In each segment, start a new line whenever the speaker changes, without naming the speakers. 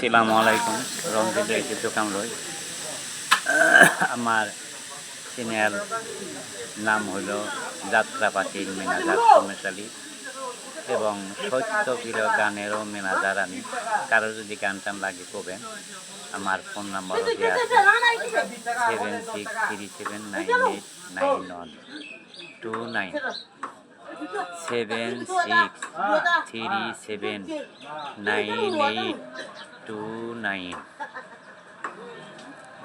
আসসালামু আলাইকুম। রেখে দোকান রই আমার চ্যানেল নাম হলো যাত্রাপাতির ম্যানেজার সমেশালী এবং সত্য প্রিয় গানেরও ম্যানেজার আমি। কারও যদি গান টান লাগে করবেন আমার phone number seven six three seven nine eight nine one two nine. Seven six three seven nine eight two nine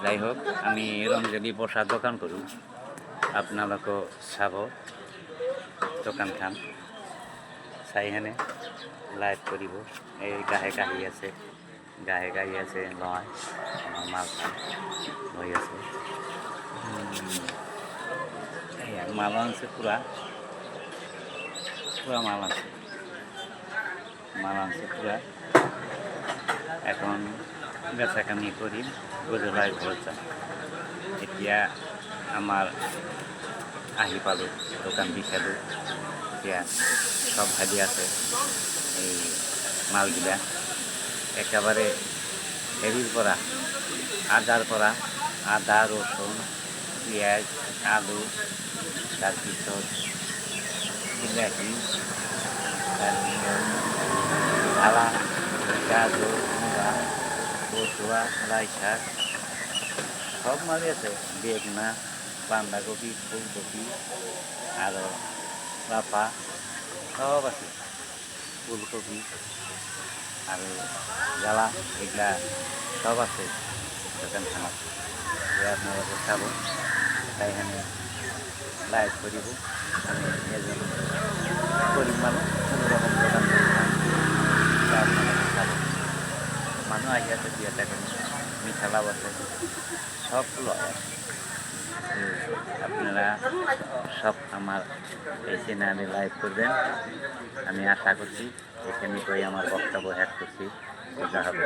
যাই হোক আমি রঞ্জলি বসার দোকান করি, আপনালোকও চাব। দোকান খান। চাই হেনে লাইভ কৰিব। এই গাহে গাহি আছে। গাহে গাহি আছে, লয়। আমাৰ মাল হৈ আছে। মাল আনছে পুৰা। পুরা মাল আছে। মাল আনছে পুরা। এখন বেচাকানি করি গধূলাই ঘৰচা এতিয়া আমাৰ আহি পালোঁ, দোকান বিচালোঁ এতিয়া সব ভাজি আছে এই মালগিলা। একেবাৰে হেৰিৰ পৰা, আদাৰ পৰা, আদা, ৰচুন, পিঁয়াজ, আলু তাৰপিছত বিলাহী তাৰপিছত আলা গাজর মূলা কচুয়া লাই শাক সব মালই আছে বেগনা বাঁধাকপি ফুলকপি আর লাফা সব আছে ফুলকপি আর জ্বালা এগুলা সব আছে দোকানখানত যে আপোনালোকে চাব তাই এখানে লাইভ কৰিব আমি এজন গরিব মানুষ কোনো দোকান মানুষ আহি আছে দুই এটা করে মিঠা লাভ আছে। সব লয় আপনারা সব আমার এই চ্যানেলে লাইভ করবেন। আমি আশা করছি এখানে আমার বক্তব্য হ্যাক করছি। খোঁজা হবে